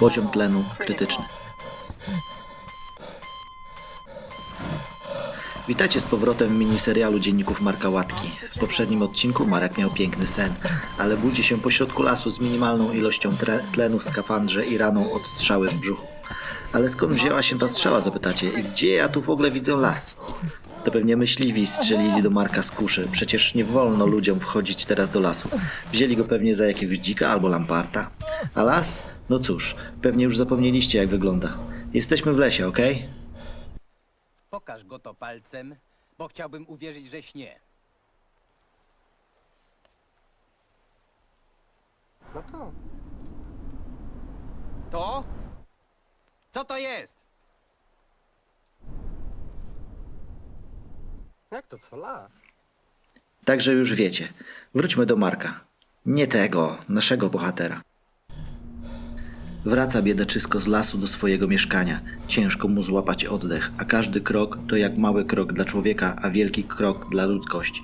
Poziom tlenu krytyczny. Witajcie z powrotem w miniserialu Dzienników Marka Łatki. W poprzednim odcinku Marek miał piękny sen, ale budzi się pośrodku lasu z minimalną ilością tlenu w skafandrze i raną od strzały w brzuchu. Ale skąd wzięła się ta strzała, zapytacie? I gdzie ja tu w ogóle widzę las? To pewnie myśliwi strzelili do Marka z kuszy. Przecież nie wolno ludziom wchodzić teraz do lasu. Wzięli go pewnie za jakiegoś dzika albo lamparta. A las? No cóż, pewnie już zapomnieliście jak wygląda. Jesteśmy w lesie, okej? Pokaż go to palcem, bo chciałbym uwierzyć, że śnie. No to. To? Co to jest? Jak to co las? Także już wiecie. Wróćmy do Marka. Nie tego, naszego bohatera. Wraca biedaczysko z lasu do swojego mieszkania. Ciężko mu złapać oddech, a każdy krok to jak mały krok dla człowieka, a wielki krok dla ludzkości.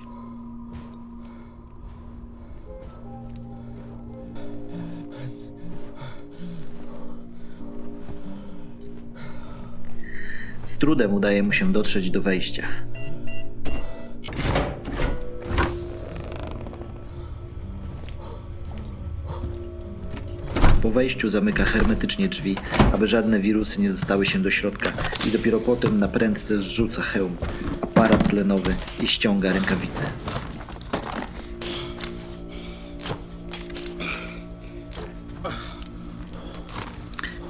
Z trudem udaje mu się dotrzeć do wejścia. Po wejściu zamyka hermetycznie drzwi, aby żadne wirusy nie dostały się do środka i dopiero potem na prędce zrzuca hełm, aparat tlenowy i ściąga rękawice.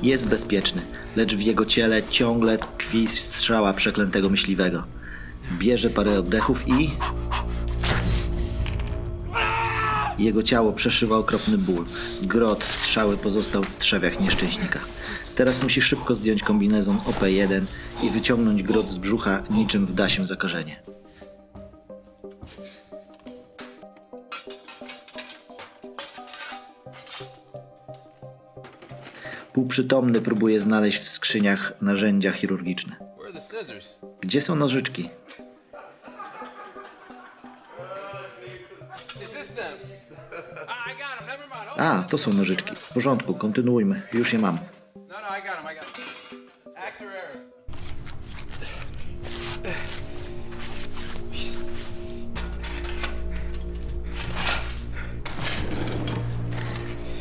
Jest bezpieczny, lecz w jego ciele ciągle tkwi strzała przeklętego myśliwego. Bierze parę oddechów i jego ciało przeszywa okropny ból. Grot strzały pozostał w trzewiach nieszczęśnika. Teraz musi szybko zdjąć kombinezon OP1 i wyciągnąć grot z brzucha, niczym wda się zakażenie. Półprzytomny próbuje znaleźć w skrzyniach narzędzia chirurgiczne. Gdzie są nożyczki? A, to są nożyczki. W porządku, kontynuujmy. Już je mam. no, no.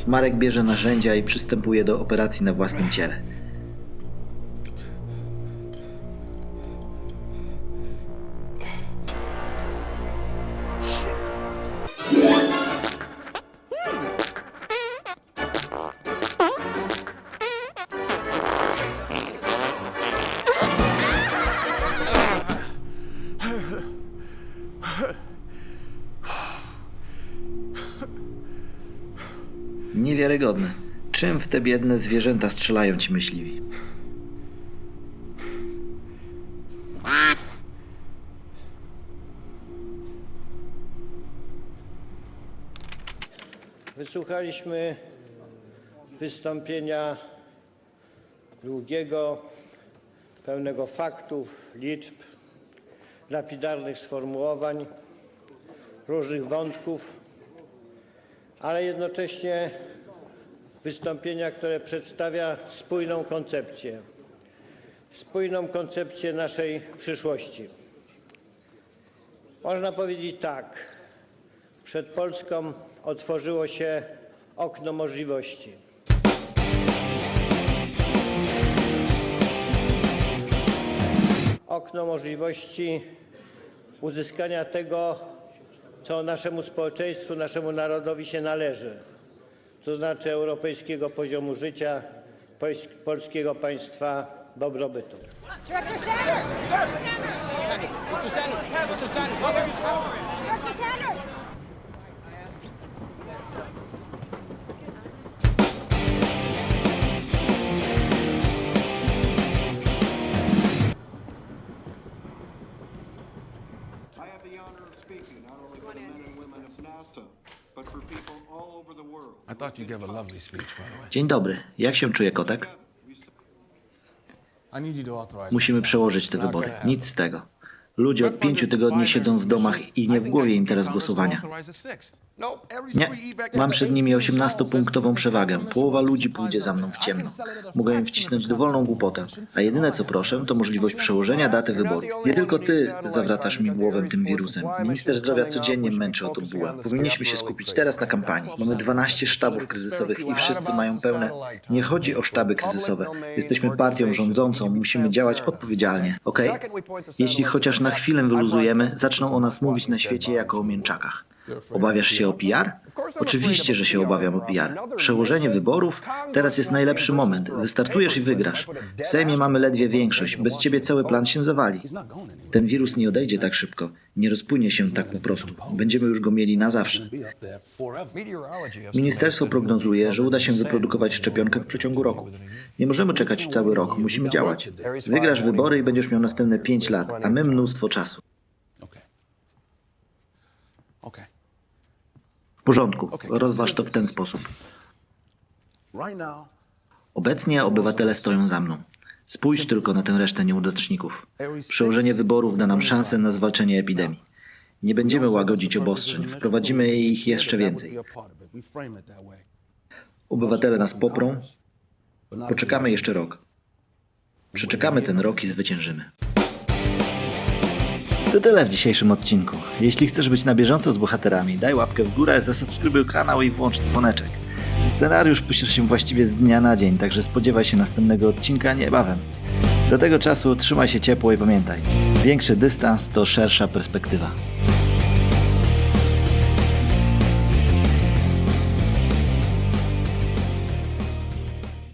Marek bierze narzędzia i przystępuje do operacji na własnym ciele. Niewiarygodne. Czym w te biedne zwierzęta strzelają ci myśliwi? Wysłuchaliśmy wystąpienia długiego, pełnego faktów, liczb, lapidarnych sformułowań, różnych wątków, ale jednocześnie wystąpienia, które przedstawia spójną koncepcję, spójną koncepcję naszej przyszłości. Można powiedzieć tak. Przed Polską otworzyło się okno możliwości. Okno możliwości uzyskania tego, co naszemu społeczeństwu, naszemu narodowi się należy, znaczy europejskiego poziomu życia, pols- polskiego państwa dobrobytu. Director Sanders! Mr. Sanders! Mr. Sanders! Director Sanders! Speaking not only for the men and women of NASA, but for people all over the world. I thought you gave a lovely speech, by the way. Dzień dobry. Jak się czuje kotek? Musimy przełożyć te wybory. Nic z tego. Ludzie od pięciu tygodni siedzą w domach i nie w głowie im teraz głosowania. Nie, mam przed nimi 18-punktową przewagę. Połowa ludzi pójdzie za mną w ciemno. Mogę im wcisnąć dowolną głupotę. A jedyne co proszę, to możliwość przełożenia daty wyboru. Nie tylko ty zawracasz mi głowę tym wirusem. Minister zdrowia codziennie męczy o to bułę. Powinniśmy się skupić teraz na kampanii. Mamy 12 sztabów kryzysowych i wszyscy mają pełne. Nie chodzi o sztaby kryzysowe. Jesteśmy partią rządzącą, musimy działać odpowiedzialnie. Okej? Jeśli chociaż na chwilę wyluzujemy, zaczną o nas mówić na świecie jako o mięczakach. Obawiasz się o PR? Oczywiście, że się obawiam o PR. Przełożenie wyborów? Teraz jest najlepszy moment. Wystartujesz i wygrasz. W Sejmie mamy ledwie większość. Bez ciebie cały plan się zawali. Ten wirus nie odejdzie tak szybko. Nie rozpłynie się tak po prostu. Będziemy już go mieli na zawsze. Ministerstwo prognozuje, że uda się wyprodukować szczepionkę w przeciągu roku. Nie możemy czekać cały rok, musimy działać. Wygrasz wybory i będziesz miał następne 5 lat, a my mnóstwo czasu. Okay. W porządku, rozważ to w ten sposób. Obecnie obywatele stoją za mną. Spójrz tylko na tę resztę nieudaczników. Przełożenie wyborów da nam szansę na zwalczenie epidemii. Nie będziemy łagodzić obostrzeń, wprowadzimy ich jeszcze więcej. Obywatele nas poprą, poczekamy jeszcze rok. Przeczekamy ten rok i zwyciężymy. To tyle w dzisiejszym odcinku. Jeśli chcesz być na bieżąco z bohaterami, daj łapkę w górę, zasubskrybuj kanał i włącz dzwoneczek. Scenariusz pisze się właściwie z dnia na dzień, także spodziewaj się następnego odcinka niebawem. Do tego czasu trzymaj się ciepło i pamiętaj, większy dystans to szersza perspektywa.